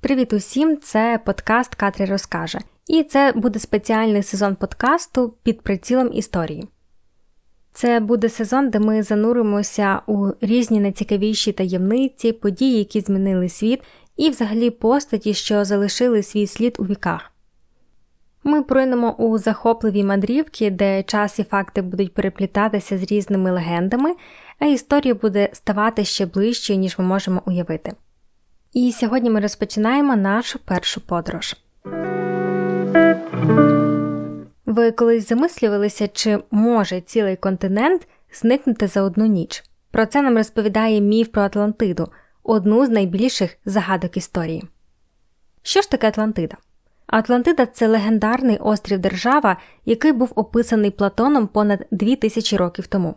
Привіт усім! Це подкаст Катрі розкаже. І це буде спеціальний сезон подкасту під прицілом історії. Це буде сезон, де ми зануримося у різні найцікавіші таємниці, події, які змінили світ, і взагалі постаті, що залишили свій слід у віках. Ми пройдемо у захопливі мандрівки, де час і факти будуть переплітатися з різними легендами, а історія буде ставати ще ближчою, ніж ми можемо уявити. І сьогодні ми розпочинаємо нашу першу подорож. Ви колись замислювалися, чи може цілий континент зникнути за одну ніч? Про це нам розповідає міф про Атлантиду, одну з найбільших загадок історії. Що ж таке Атлантида? Атлантида це легендарний острів держава, який був описаний Платоном понад 2000 років тому.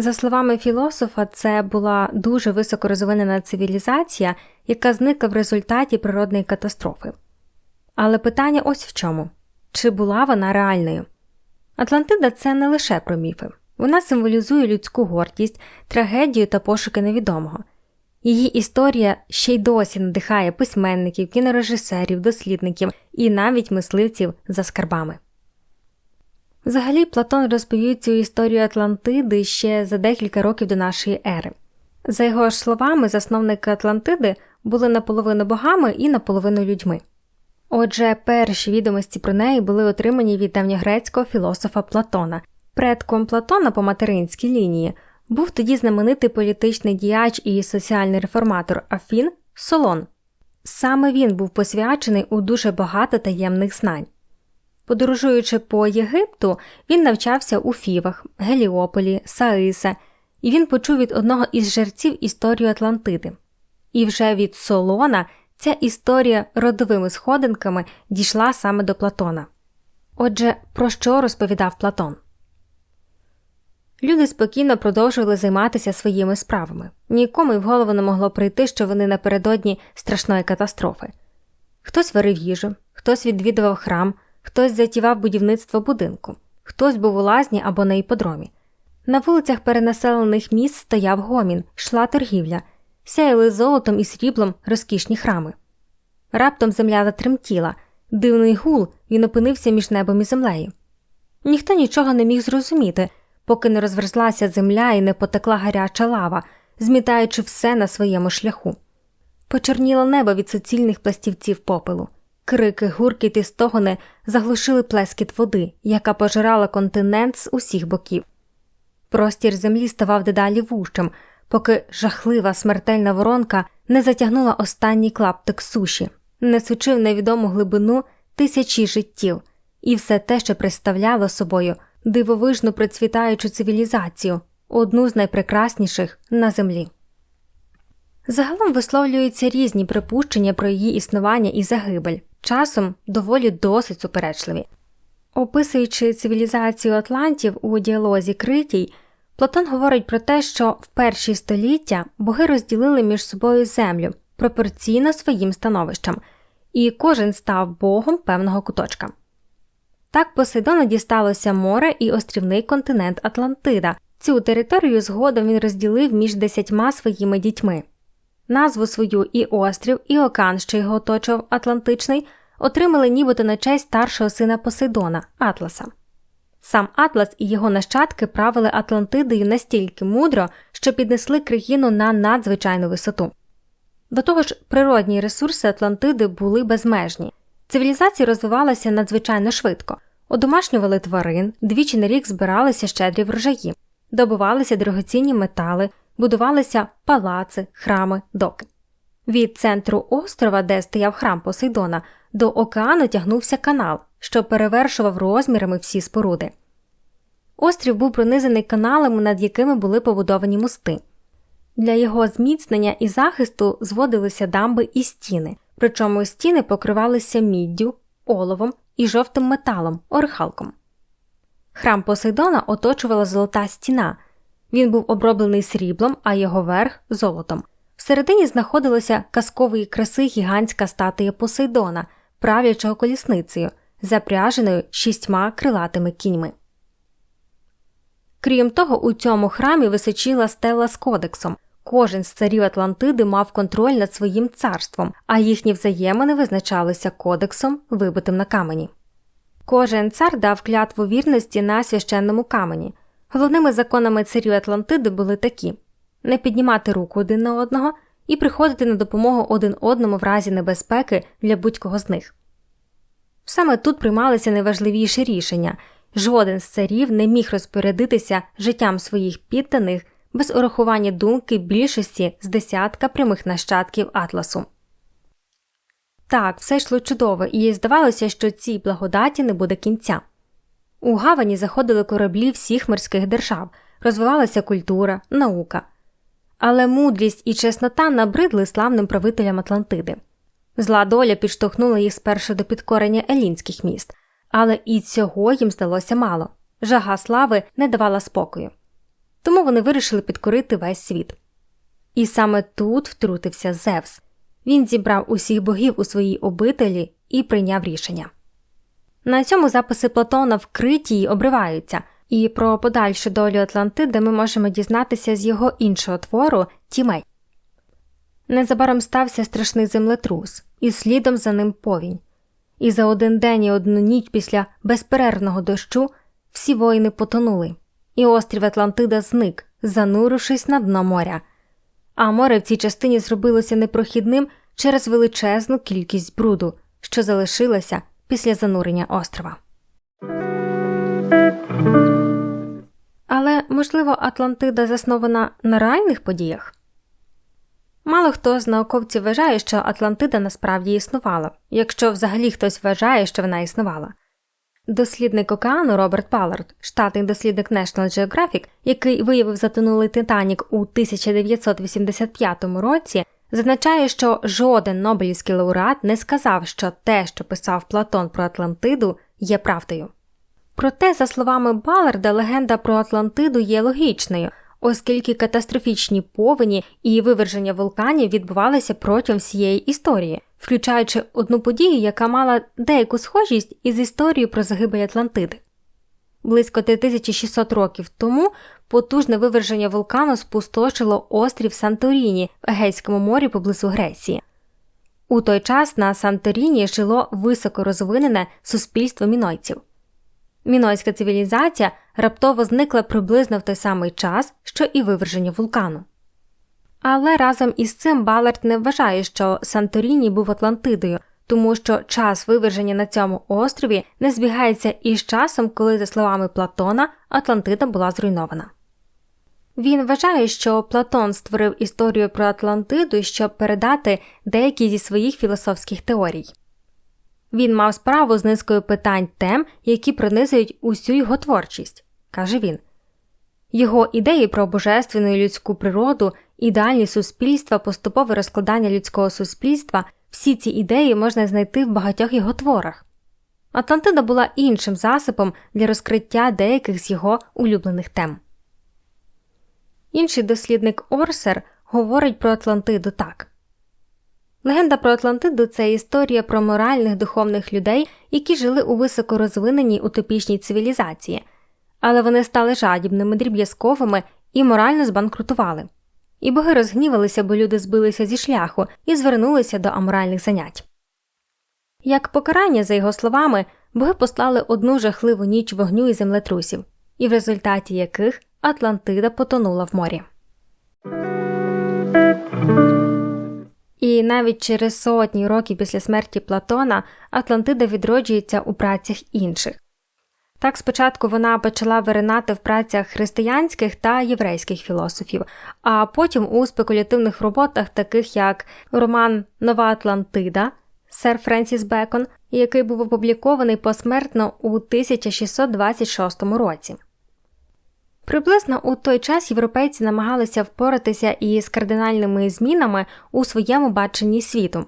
За словами філософа, це була дуже високорозвинена цивілізація, яка зникла в результаті природної катастрофи. Але питання ось в чому чи була вона реальною? Атлантида це не лише про міфи, вона символізує людську гордість, трагедію та пошуки невідомого. Її історія ще й досі надихає письменників, кінорежисерів, дослідників і навіть мисливців за скарбами. Взагалі, Платон розповів цю історію Атлантиди ще за декілька років до нашої ери. За його ж словами, засновники Атлантиди були наполовину богами і наполовину людьми. Отже, перші відомості про неї були отримані від давньогрецького філософа Платона. Предком Платона по материнській лінії був тоді знаменитий політичний діяч і соціальний реформатор Афін Солон. Саме він був посвячений у дуже багато таємних знань. Подорожуючи по Єгипту, він навчався у Фівах, Геліополі, Саиса, і він почув від одного із жерців історію Атлантиди. І вже від Солона ця історія родовими сходинками дійшла саме до Платона. Отже, про що розповідав Платон? Люди спокійно продовжували займатися своїми справами. Нікому й в голову не могло прийти, що вони напередодні страшної катастрофи. Хтось варив їжу, хтось відвідував храм, хтось затівав будівництво будинку, хтось був у лазні або на іподромі. На вулицях перенаселених міст стояв гомін, йшла торгівля, сяяли золотом і сріблом розкішні храми. Раптом земля затремтіла, дивний гул він опинився між небом і землею. Ніхто нічого не міг зрозуміти поки не розверзлася земля і не потекла гаряча лава, змітаючи все на своєму шляху. Почорніло небо від суцільних пластівців попелу. Крики, гуркіт і стогони заглушили плескіт води, яка пожирала континент з усіх боків. Простір землі ставав дедалі вущим, поки жахлива смертельна воронка не затягнула останній клаптик суші, несучи в невідому глибину тисячі життів, і все те, що представляло собою дивовижно процвітаючу цивілізацію, одну з найпрекрасніших на землі. Загалом висловлюються різні припущення про її існування і загибель, часом доволі досить суперечливі. Описуючи цивілізацію Атлантів у діалозі Критій, Платон говорить про те, що в перші століття боги розділили між собою землю пропорційно своїм становищам, і кожен став богом певного куточка. Так Посейдону дісталося море і острівний континент Атлантида. Цю територію згодом він розділив між десятьма своїми дітьми. Назву свою і острів, і океан, що його оточував Атлантичний, отримали нібито на честь старшого сина Посейдона Атласа. Сам Атлас і його нащадки правили Атлантидою настільки мудро, що піднесли країну на надзвичайну висоту. До того ж, природні ресурси Атлантиди були безмежні. Цивілізація розвивалася надзвичайно швидко, одомашнювали тварин, двічі на рік збиралися щедрі врожаї, добувалися дорогоцінні метали, будувалися палаци, храми, доки. Від центру острова, де стояв храм Посейдона, до океану тягнувся канал, що перевершував розмірами всі споруди. Острів був пронизаний каналами, над якими були побудовані мости. Для його зміцнення і захисту зводилися дамби і стіни причому стіни покривалися міддю, оловом і жовтим металом, орхалком. Храм Посейдона оточувала золота стіна. Він був оброблений сріблом, а його верх золотом. Всередині знаходилася казкової краси гігантська статуя Посейдона, правлячого колісницею, запряженою шістьма крилатими кіньми. Крім того, у цьому храмі височила стела з кодексом, кожен з царів Атлантиди мав контроль над своїм царством, а їхні взаємини визначалися кодексом, вибитим на камені. Кожен цар дав клятву вірності на священному камені. Головними законами царів Атлантиди були такі не піднімати руку один на одного і приходити на допомогу один одному в разі небезпеки для будь-кого з них. Саме тут приймалися найважливіші рішення жоден з царів не міг розпорядитися життям своїх підданих без урахування думки більшості з десятка прямих нащадків Атласу. Так, все йшло чудово, і їй здавалося, що цій благодаті не буде кінця. У гавані заходили кораблі всіх морських держав, розвивалася культура, наука. Але мудрість і чеснота набридли славним правителям Атлантиди. Зла доля підштовхнула їх спершу до підкорення елінських міст, але і цього їм здалося мало жага слави не давала спокою. Тому вони вирішили підкорити весь світ. І саме тут втрутився Зевс. Він зібрав усіх богів у своїй обителі і прийняв рішення. На цьому записи Платона в Критії обриваються, і про подальшу долю Атлантиди ми можемо дізнатися з його іншого твору Тімей. Незабаром стався страшний землетрус, і слідом за ним повінь. І за один день і одну ніч після безперервного дощу всі воїни потонули, і острів Атлантида зник, занурившись на дно моря. А море в цій частині зробилося непрохідним через величезну кількість бруду, що залишилася після занурення острова. Але, можливо, Атлантида заснована на реальних подіях? Мало хто з науковців вважає, що Атлантида насправді існувала, якщо взагалі хтось вважає, що вона існувала. Дослідник океану Роберт Паллард, штатний дослідник National Geographic, який виявив затонулий Титанік у 1985 році, зазначає, що жоден Нобелівський лауреат не сказав, що те, що писав Платон про Атлантиду, є правдою. Проте, за словами Баларда, легенда про Атлантиду є логічною, оскільки катастрофічні повені і виверження вулканів відбувалися протягом всієї історії, включаючи одну подію, яка мала деяку схожість із історією про загибель Атлантиди. Близько 3600 років тому потужне виверження вулкану спустошило острів Санторіні в Егейському морі поблизу Греції. У той час на Санторіні жило високорозвинене суспільство мінойців. Мінойська цивілізація раптово зникла приблизно в той самий час, що і виверження вулкану. Але разом із цим Балард не вважає, що Санторіні був Атлантидою, тому що час виверження на цьому острові не збігається із часом, коли, за словами Платона, Атлантида була зруйнована. Він вважає, що Платон створив історію про Атлантиду, щоб передати деякі зі своїх філософських теорій. Він мав справу з низкою питань тем, які пронизують усю його творчість, каже він. Його ідеї про божественну і людську природу, ідеальні суспільства, поступове розкладання людського суспільства, всі ці ідеї можна знайти в багатьох його творах. Атлантида була іншим засобом для розкриття деяких з його улюблених тем. Інший дослідник Орсер говорить про Атлантиду так Легенда про Атлантиду це історія про моральних духовних людей, які жили у високорозвиненій утопічній цивілізації, але вони стали жадібними, дріб'язковими і морально збанкрутували. І боги розгнівалися, бо люди збилися зі шляху і звернулися до аморальних занять. Як покарання, за його словами, боги послали одну жахливу ніч вогню і землетрусів, і в результаті яких Атлантида потонула в морі. І навіть через сотні років після смерті Платона Атлантида відроджується у працях інших. Так спочатку вона почала виринати в працях християнських та єврейських філософів, а потім у спекулятивних роботах, таких як роман Нова Атлантида Сер Френсіс Бекон, який був опублікований посмертно у 1626 році. Приблизно у той час європейці намагалися впоратися із кардинальними змінами у своєму баченні світу,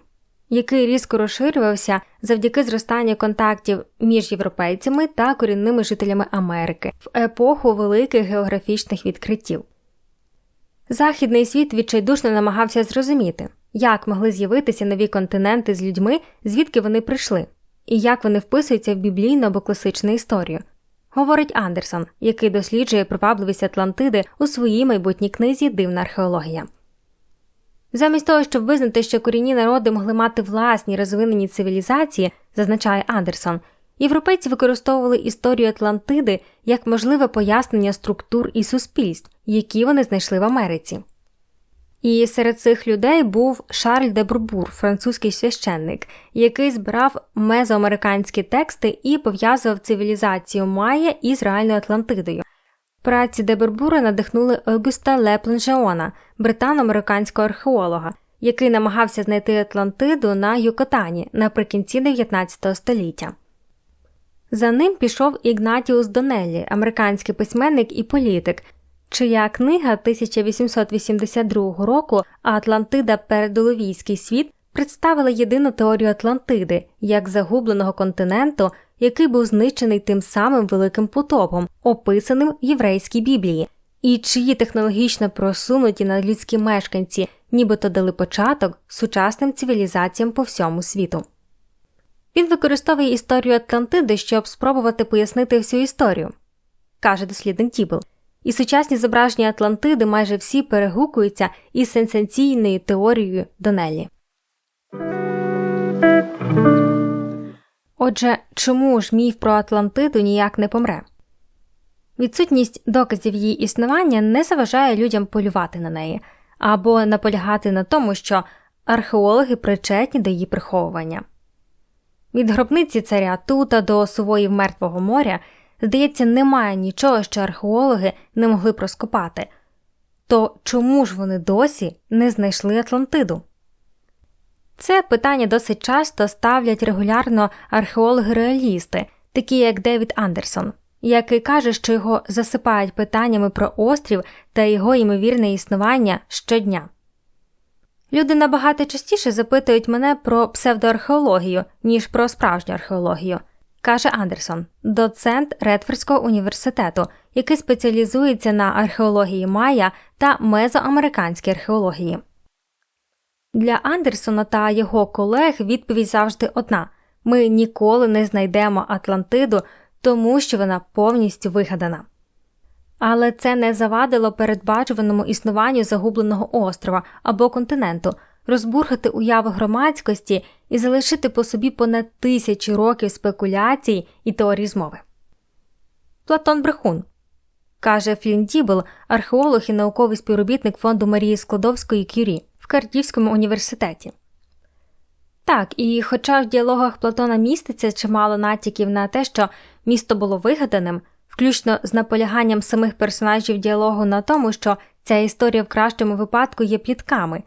який різко розширювався завдяки зростанню контактів між європейцями та корінними жителями Америки в епоху великих географічних відкриттів. Західний світ відчайдушно намагався зрозуміти, як могли з'явитися нові континенти з людьми, звідки вони прийшли, і як вони вписуються в біблійну або класичну історію говорить Андерсон, який досліджує привабливість Атлантиди у своїй майбутній книзі Дивна археологія. Замість того, щоб визнати, що корінні народи могли мати власні розвинені цивілізації, зазначає Андерсон, європейці використовували історію Атлантиди як можливе пояснення структур і суспільств, які вони знайшли в Америці. І серед цих людей був Шарль де Бурбур, французький священник, який збирав мезоамериканські тексти і пов'язував цивілізацію Майя із реальною Атлантидою. Праці де Бурбура надихнули Огюста Лепланжеона, британо-американського археолога, який намагався знайти Атлантиду на Юкатані наприкінці 19 століття. За ним пішов Ігнатіус Донеллі, американський письменник і політик, чия книга 1882 року Атлантида Передоловійський світ представила єдину теорію Атлантиди як загубленого континенту, який був знищений тим самим великим потопом, описаним в єврейській Біблії, і чиї технологічно просунуті надлюдські мешканці нібито дали початок сучасним цивілізаціям по всьому світу. Він використовує історію Атлантиди, щоб спробувати пояснити всю історію, каже дослідник Тібл. І сучасні зображення Атлантиди майже всі перегукуються із сенсаційною теорією Донеллі. Отже, чому ж міф про Атлантиду ніяк не помре? Відсутність доказів її існування не заважає людям полювати на неї або наполягати на тому, що археологи причетні до її приховування. Від гробниці царя Тута до сувоїв Мертвого моря, здається, немає нічого, що археологи не могли проскопати. То чому ж вони досі не знайшли Атлантиду? Це питання досить часто ставлять регулярно археологи-реалісти, такі як Девід Андерсон, який каже, що його засипають питаннями про острів та його ймовірне існування щодня. Люди набагато частіше запитують мене про псевдоархеологію, ніж про справжню археологію, каже Андерсон, доцент Редфордського університету, який спеціалізується на археології Майя та мезоамериканській археології. Для Андерсона та його колег відповідь завжди одна ми ніколи не знайдемо Атлантиду, тому що вона повністю вигадана. Але це не завадило передбачуваному існуванню загубленого острова або континенту, розбурхати уяви громадськості і залишити по собі понад тисячі років спекуляцій і теорій змови. Платон Брехун каже Флін Дібл, археолог і науковий співробітник фонду Марії Складовської Кюрі в Кардівському університеті. Так, і хоча в діалогах Платона міститься чимало натяків на те, що місто було вигаданим, включно з наполяганням самих персонажів діалогу на тому, що ця історія в кращому випадку є плітками,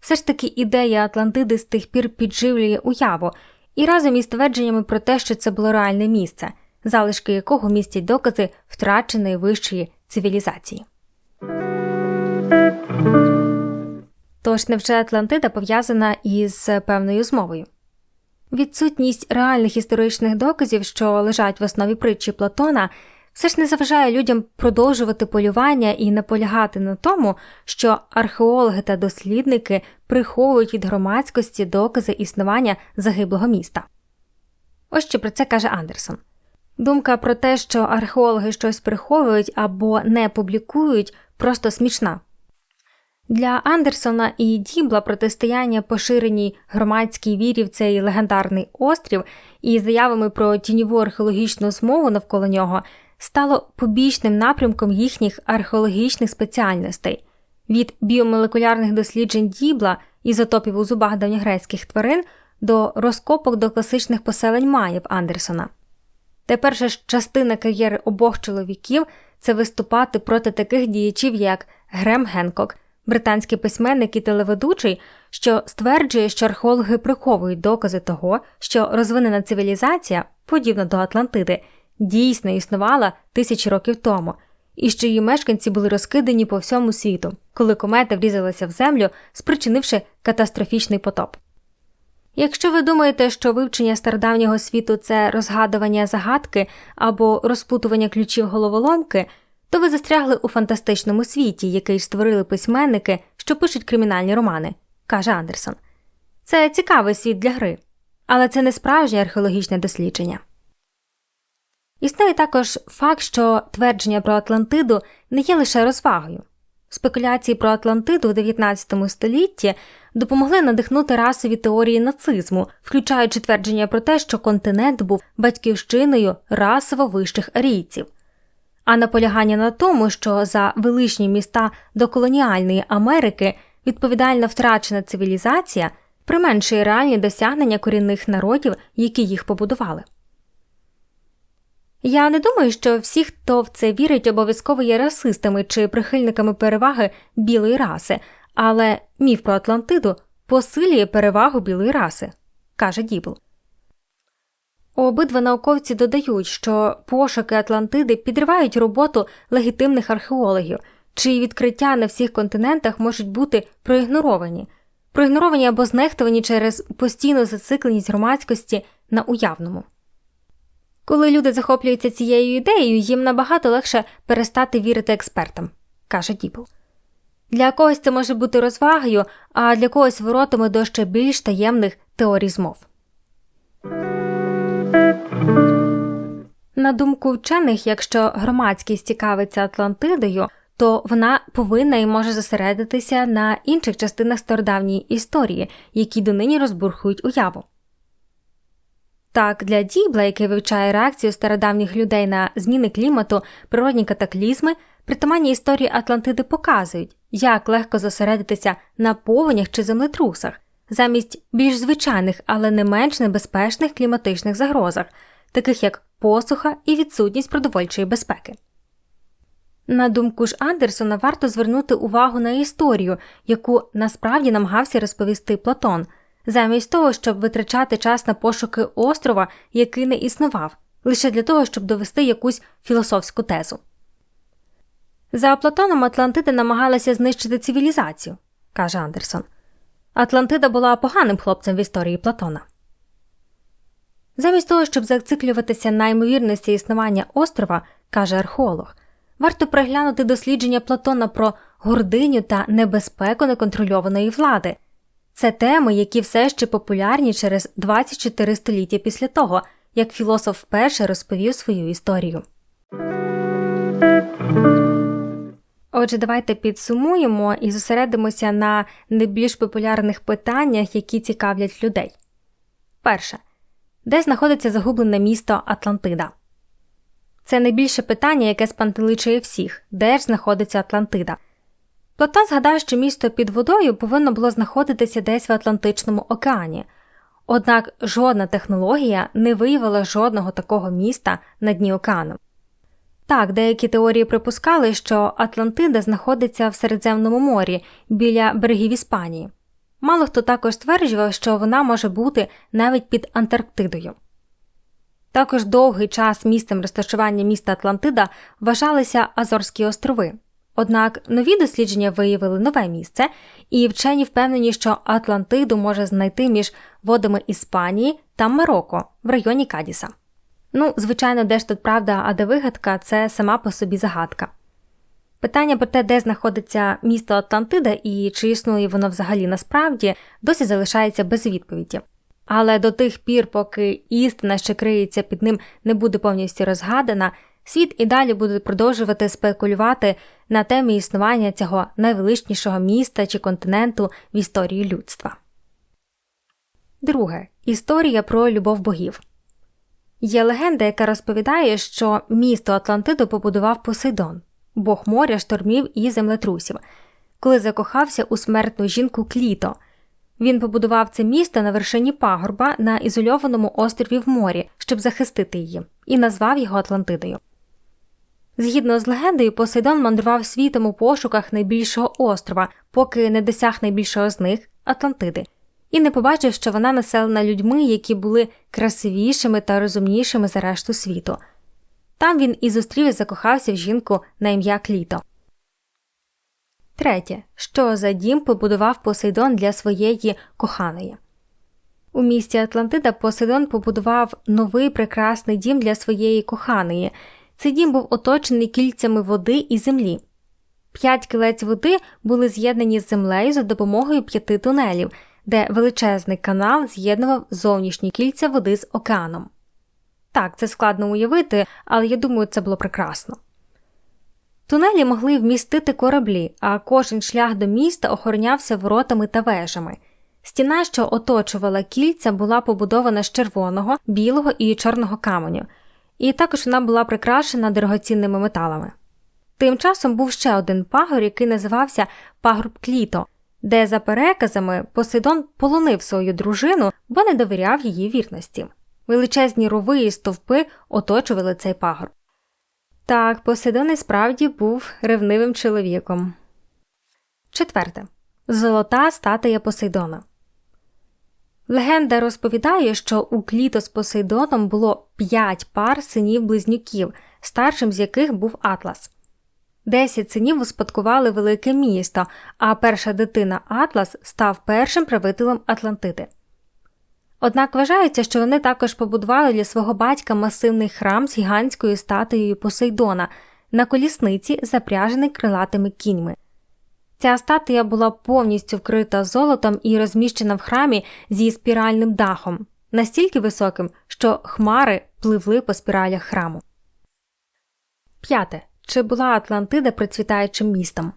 все ж таки ідея Атлантиди з тих пір підживлює уяву, і разом із твердженнями про те, що це було реальне місце, залишки якого містять докази втраченої вищої цивілізації. Тож невже Атлантида пов'язана із певною змовою? Відсутність реальних історичних доказів, що лежать в основі притчі Платона, все ж не заважає людям продовжувати полювання і наполягати на тому, що археологи та дослідники приховують від громадськості докази існування загиблого міста. Ось що про це каже Андерсон. Думка про те, що археологи щось приховують або не публікують, просто смішна. Для Андерсона і Дібла протистояння поширеній громадській вірі в цей легендарний острів і заявами про тіньову археологічну змову навколо нього стало побічним напрямком їхніх археологічних спеціальностей від біомолекулярних досліджень дібла, ізотопів у зубах давньогрецьких тварин до розкопок до класичних поселень Маїв Андерсона. Тепер ж частина кар'єри обох чоловіків це виступати проти таких діячів, як Грем Генкок, британський письменник і телеведучий, що стверджує, що археологи приховують докази того, що розвинена цивілізація, подібна до Атлантиди, дійсно існувала тисячі років тому, і що її мешканці були розкидані по всьому світу, коли комета врізалася в землю, спричинивши катастрофічний потоп. Якщо ви думаєте, що вивчення стародавнього світу це розгадування загадки або розпутування ключів головоломки, то ви застрягли у фантастичному світі, який створили письменники, що пишуть кримінальні романи, каже Андерсон. Це цікавий світ для гри, але це не справжнє археологічне дослідження. Існує також факт, що твердження про Атлантиду не є лише розвагою. Спекуляції про Атлантиду у 19 столітті допомогли надихнути расові теорії нацизму, включаючи твердження про те, що континент був батьківщиною расово вищих арійців. А наполягання на тому, що за величні міста доколоніальної Америки відповідальна втрачена цивілізація применшує реальні досягнення корінних народів, які їх побудували. Я не думаю, що всі, хто в це вірить, обов'язково є расистами чи прихильниками переваги білої раси, але міф про Атлантиду посилює перевагу білої раси, каже Дібл. Обидва науковці додають, що пошуки Атлантиди підривають роботу легітимних археологів, чиї відкриття на всіх континентах можуть бути проігноровані, проігноровані або знехтовані через постійну зацикленість громадськості на уявному. Коли люди захоплюються цією ідеєю, їм набагато легше перестати вірити експертам, каже Дібл. Для когось це може бути розвагою, а для когось воротами до ще більш таємних теорій змов. На думку вчених, якщо громадськість цікавиться Атлантидою, то вона повинна і може зосередитися на інших частинах стародавньої історії, які донині розбурхують уяву. Так, для Дібла, який вивчає реакцію стародавніх людей на зміни клімату, природні катаклізми, притаманні історії Атлантиди показують, як легко зосередитися на повенях чи землетрусах, замість більш звичайних, але не менш небезпечних кліматичних загрозах, таких як посуха і відсутність продовольчої безпеки. На думку ж Андерсона, варто звернути увагу на історію, яку насправді намагався розповісти Платон замість того, щоб витрачати час на пошуки острова, який не існував, лише для того, щоб довести якусь філософську тезу. За Платоном Атлантида намагалася знищити цивілізацію, каже Андерсон. Атлантида була поганим хлопцем в історії Платона. Замість того, щоб зациклюватися на ймовірності існування острова, каже археолог, варто приглянути дослідження Платона про гординю та небезпеку неконтрольованої влади. Це теми, які все ще популярні через 24 століття після того, як філософ вперше розповів свою історію. Отже, давайте підсумуємо і зосередимося на найбільш популярних питаннях, які цікавлять людей. Перше. Де знаходиться загублене місто Атлантида? Це найбільше питання, яке спантеличує всіх, де ж знаходиться Атлантида. Платон згадав, що місто під водою повинно було знаходитися десь в Атлантичному океані, однак жодна технологія не виявила жодного такого міста на дні океану. Так, деякі теорії припускали, що Атлантида знаходиться в Середземному морі біля берегів Іспанії. Мало хто також стверджував, що вона може бути навіть під Антарктидою. Також довгий час місцем розташування міста Атлантида вважалися Азорські острови. Однак нові дослідження виявили нове місце, і вчені впевнені, що Атлантиду може знайти між водами Іспанії та Марокко в районі Кадіса. Ну, звичайно, де ж тут правда, а де вигадка це сама по собі загадка. Питання про те, де знаходиться місто Атлантида і чи існує воно взагалі насправді, досі залишається без відповіді. Але до тих пір, поки істина, що криється під ним, не буде повністю розгадана, світ і далі буде продовжувати спекулювати на темі існування цього найвеличнішого міста чи континенту в історії людства. Друге історія про любов богів. Є легенда, яка розповідає, що місто Атлантиду побудував Посейдон, бог моря, штормів і землетрусів, коли закохався у смертну жінку Кліто. Він побудував це місто на вершині пагорба на ізольованому острові в морі, щоб захистити її, і назвав його Атлантидою. Згідно з легендою, Посейдон мандрував світом у пошуках найбільшого острова, поки не досяг найбільшого з них Атлантиди, і не побачив, що вона населена людьми, які були красивішими та розумнішими за решту світу. Там він і зустрів і закохався в жінку на ім'я Кліто. Третє, що за дім побудував Посейдон для своєї коханої. У місті Атлантида Посейдон побудував новий прекрасний дім для своєї коханої. Цей дім був оточений кільцями води і землі. П'ять кілець води були з'єднані з землею за допомогою п'яти тунелів, де величезний канал з'єднував зовнішні кільця води з океаном. Так, це складно уявити, але я думаю, це було прекрасно. Тунелі могли вмістити кораблі, а кожен шлях до міста охоронявся воротами та вежами. Стіна, що оточувала кільця, була побудована з червоного, білого і чорного каменю, і також вона була прикрашена дорогоцінними металами. Тим часом був ще один пагор, який називався Пагорб Кліто, де, за переказами, Посейдон полонив свою дружину, бо не довіряв її вірності. Величезні рови і стовпи оточували цей пагорб. Так, Посейдон і справді був ревнивим чоловіком. Четверте. Золота статуя Посейдона. Легенда розповідає, що у кліто з Посейдоном було п'ять пар синів близнюків, старшим з яких був Атлас. Десять синів успадкували велике місто, а перша дитина Атлас став першим правителем Атлантиди. Однак вважається, що вони також побудували для свого батька масивний храм з гігантською статуєю Посейдона на колісниці, запряжений крилатими кіньми. Ця статуя була повністю вкрита золотом і розміщена в храмі зі спіральним дахом, настільки високим, що хмари пливли по спіралях храму. П'яте. Чи була Атлантида процвітаючим містом?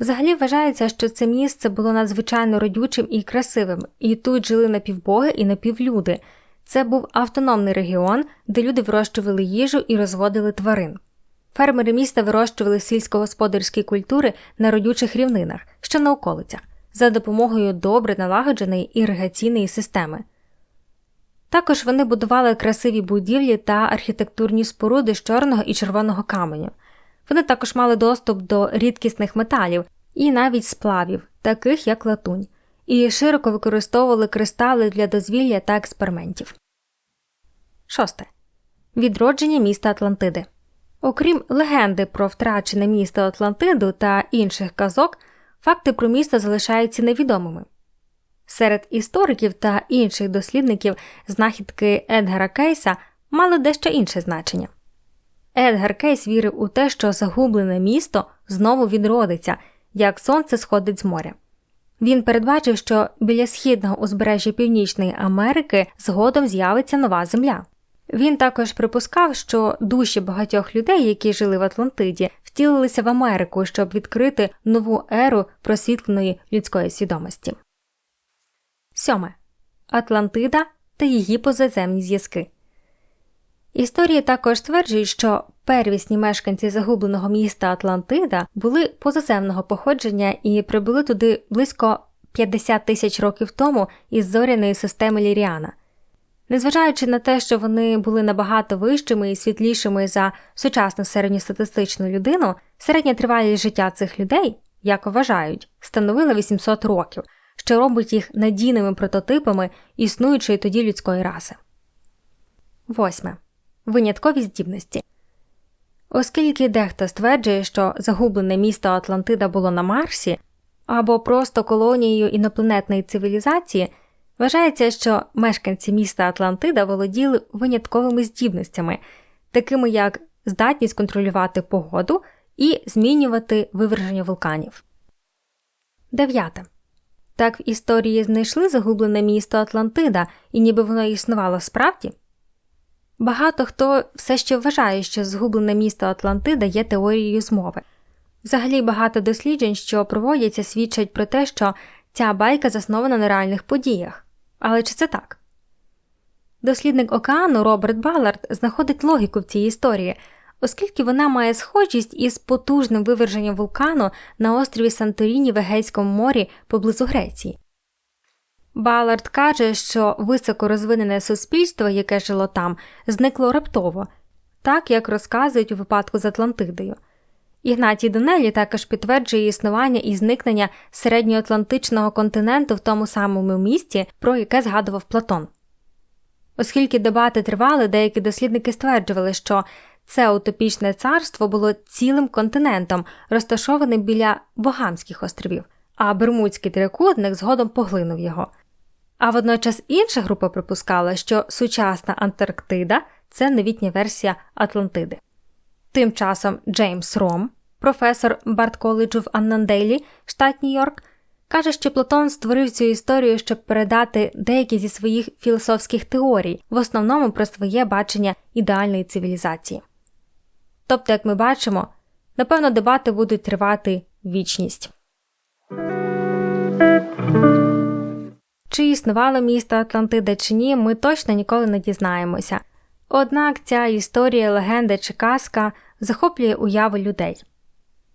Взагалі вважається, що це місце було надзвичайно родючим і красивим, і тут жили напівбоги і напівлюди. Це був автономний регіон, де люди вирощували їжу і розводили тварин. Фермери міста вирощували сільськогосподарські культури на родючих рівнинах, що на околицях, за допомогою добре налагодженої іригаційної системи. Також вони будували красиві будівлі та архітектурні споруди з чорного і червоного каменю. Вони також мали доступ до рідкісних металів і навіть сплавів, таких як латунь, і широко використовували кристали для дозвілля та експериментів. Шосте. Відродження міста Атлантиди. Окрім легенди про втрачене місто Атлантиду та інших казок, факти про місто залишаються невідомими. Серед істориків та інших дослідників знахідки Едгара Кейса мали дещо інше значення. Едгар Кейс вірив у те, що загублене місто знову відродиться, як сонце сходить з моря. Він передбачив, що біля східного узбережжя Північної Америки згодом з'явиться нова земля. Він також припускав, що душі багатьох людей, які жили в Атлантиді, втілилися в Америку, щоб відкрити нову еру просвітленої людської свідомості. Сьоме Атлантида та її позаземні зв'язки. Історії також стверджують, що первісні мешканці загубленого міста Атлантида були позаземного походження і прибули туди близько 50 тисяч років тому із зоряної системи Ліріана. Незважаючи на те, що вони були набагато вищими і світлішими за сучасну середньостатистичну людину, середня тривалість життя цих людей, як вважають, становила 800 років, що робить їх надійними прототипами існуючої тоді людської раси. Восьме. Виняткові здібності. Оскільки дехто стверджує, що загублене місто Атлантида було на Марсі або просто колонією інопланетної цивілізації. Вважається, що мешканці міста Атлантида володіли винятковими здібностями, такими як здатність контролювати погоду і змінювати виверження вулканів. Дев'яте. Так в історії знайшли загублене місто Атлантида, і ніби воно існувало справді. Багато хто все ще вважає, що згублене місто Атлантида є теорією змови. Взагалі багато досліджень, що проводяться, свідчать про те, що ця байка заснована на реальних подіях. Але чи це так? Дослідник океану Роберт Баллард знаходить логіку в цій історії, оскільки вона має схожість із потужним виверженням вулкану на острові Санторіні в Егейському морі поблизу Греції. Баллард каже, що високо розвинене суспільство, яке жило там, зникло раптово, так як розказують у випадку з Атлантидою. Ігнатій Донелі також підтверджує існування і зникнення середньоатлантичного континенту в тому самому місті, про яке згадував Платон. Оскільки дебати тривали, деякі дослідники стверджували, що це утопічне царство було цілим континентом, розташованим біля Богамських островів, а Бермудський трикутник згодом поглинув його. А водночас інша група припускала, що сучасна Антарктида це новітня версія Атлантиди. Тим часом Джеймс Ром, професор Барт коледжу в Аннандейлі, штат Нью-Йорк, каже, що Платон створив цю історію, щоб передати деякі зі своїх філософських теорій, в основному про своє бачення ідеальної цивілізації. Тобто, як ми бачимо, Напевно, дебати будуть тривати вічність. Чи існувало місто Атлантида чи ні, ми точно ніколи не дізнаємося. Однак ця історія, легенда чи казка захоплює уяви людей.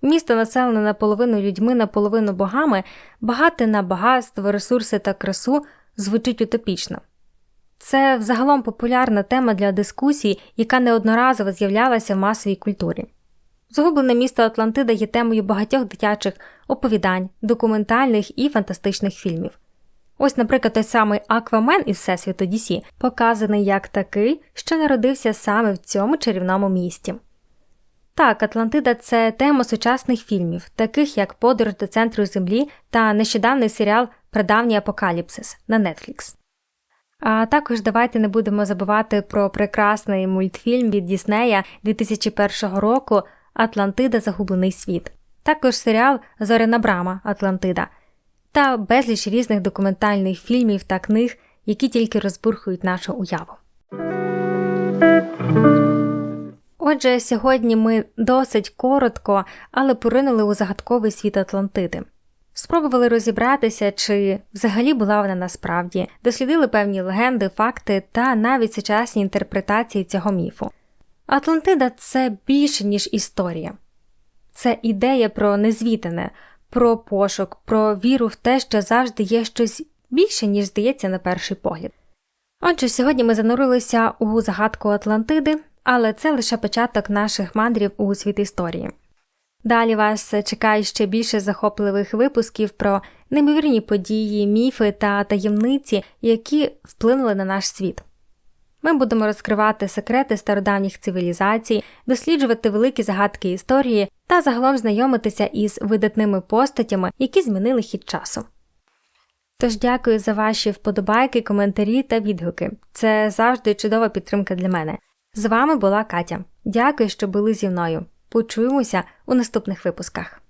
Місто, населене наполовину людьми, наполовину богами, багате на багатство, ресурси та красу, звучить утопічно. Це взагалом популярна тема для дискусій, яка неодноразово з'являлася в масовій культурі. Загублене місто Атлантида є темою багатьох дитячих оповідань, документальних і фантастичних фільмів. Ось, наприклад, той самий Аквамен із Всесвіту Дісі показаний як такий, що народився саме в цьому чарівному місті. Так, Атлантида це тема сучасних фільмів, таких як Подорож до центру Землі та нещодавний серіал Прадавній Апокаліпсис на Netflix. А також давайте не будемо забувати про прекрасний мультфільм від Діснея 2001 року Атлантида Загублений світ, також серіал Зоряна Брама Атлантида та безліч різних документальних фільмів та книг, які тільки розбурхують нашу уяву. Отже, сьогодні ми досить коротко, але поринули у загадковий світ Атлантиди. Спробували розібратися, чи взагалі була вона насправді, дослідили певні легенди, факти та навіть сучасні інтерпретації цього міфу. Атлантида це більше, ніж історія, це ідея про незвітане, про пошук, про віру в те, що завжди є щось більше, ніж здається на перший погляд. Отже, сьогодні ми занурилися у загадку Атлантиди, але це лише початок наших мандрів у світ історії. Далі вас чекає ще більше захопливих випусків про неймовірні події, міфи та таємниці, які вплинули на наш світ. Ми будемо розкривати секрети стародавніх цивілізацій, досліджувати великі загадки історії та загалом знайомитися із видатними постатями, які змінили хід часу. Тож дякую за ваші вподобайки, коментарі та відгуки. Це завжди чудова підтримка для мене. З вами була Катя. Дякую, що були зі мною. Почуємося у наступних випусках.